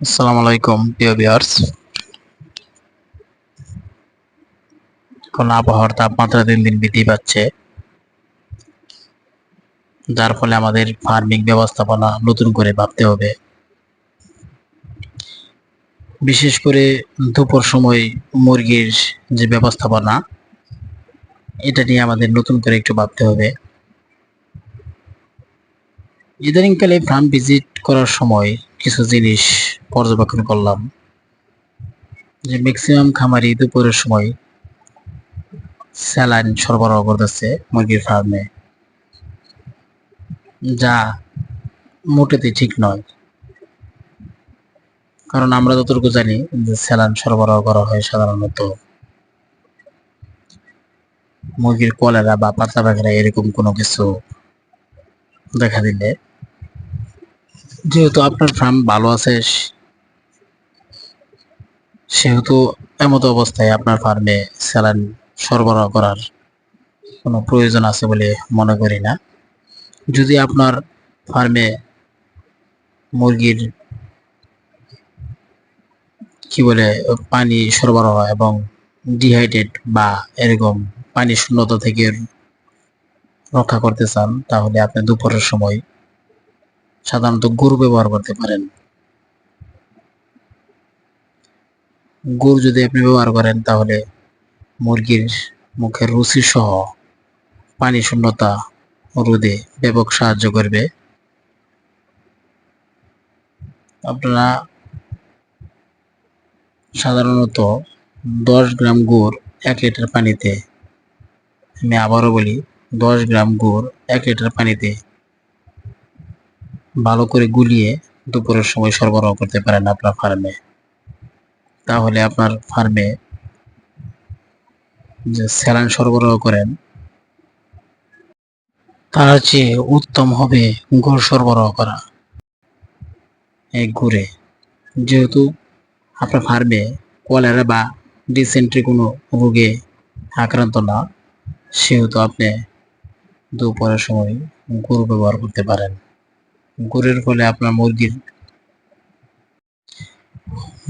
আসসালামু আলাইকুম, প্রিয় ভিউয়ার্স এখন আবহাওয়ার তাপমাত্রা দিন দিন বৃদ্ধি পাচ্ছে। যার ফলে আমাদের ফার্মিং ব্যবস্থাপনা নতুন করে ভাবতে হবে। বিশেষ করে দুপুর সময় মুরগির যে ব্যবস্থাপনা, এটা নিয়ে আমাদের নতুন করে একটু ভাবতে হবে। ইদানিংকালে ফার্ম ভিজিট করার সময় কিছু জিনিস পর্যবেক্ষণ করলাম। যে ম্যাক্সিমাম খামারি দুপুরের সময় স্যালাইন সরবরাহ করতেছে মুরগির ফার্মে যা মোটেতে ঠিক নয়। কারণ আমরা যতটুকু জানি যে স্যালাইন সরবরাহ করা হয় সাধারণত মুরগির কলেরা বা পাতলা পাখেরা এরকম কোনো কিছু দেখা দিলে যেহেতু আপনার ফার্ম ভালো আছে, সেহেতু এমত অবস্থায় আপনার ফার্মে স্যালাইন সরবরাহ করার কোনো প্রয়োজন আছে বলে মনে করি না। যদি আপনার ফার্মে মুরগির কি বলে, পানি সরবরাহ এবং ডিহাইড্রেট বা এরকম পানি শূন্যতা থেকে রক্ষা করতে চান, তাহলে আপনি দুপুরের সময় সাধারণত গুড় ব্যবহার করতে পারেন। গুড় যদি আপনি ব্যবহার করেন তাহলে মুরগির মুখের রুচি সহ পানি শূন্যতা রোধে ব্যাপক সাহায্য করবে। আপনারা সাধারণত দশ গ্রাম গুড় এক লিটার পানিতে, আমি আবারও বলি, দশ গ্রাম গুড় এক লিটার পানিতে ভালো করে গুলিয়ে দুপুরের সময় সরবরাহ করতে পারেন আপনার ফার্মে। তাহলে আপনার ফার্মে যে স্যালান সরবরাহ করেন, তার চেয়ে উত্তম হবে গুড় সরবরাহ করা। এই গুড়ে যেহেতু আপনার ফার্মে কলেরা বা ডিসেন্ট্রি কোনো রোগে আক্রান্ত না, সেহেতু আপনি দুপুরের সময় গুড় ব্যবহার করতে পারেন। গুড়ের ফলে আপনার মুরগির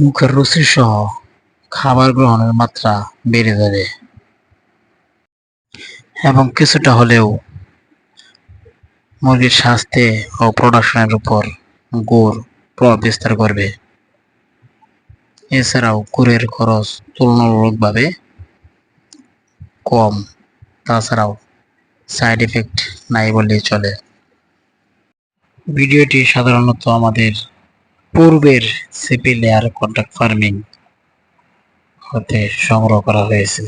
মুখের রুচি সহ খাবার গ্রহণের মাত্রা বেড়ে যাবে। এবং কিছুটা হলেও মুরগির স্বাস্থ্যে ও প্রোডাকশনের উপর গুড় প্রভাব বিস্তার করবে। এছাড়াও গুড়ের খরচ তুলনামূলকভাবে কম, তাছাড়াও সাইড এফেক্ট নাই বললেই চলে। ভিডিওটি সাধারণত আমাদের পূর্বের সিপি লেয়ার কন্ট্রাক্ট ফার্মিং হতে সংগ্রহ করা হয়েছে।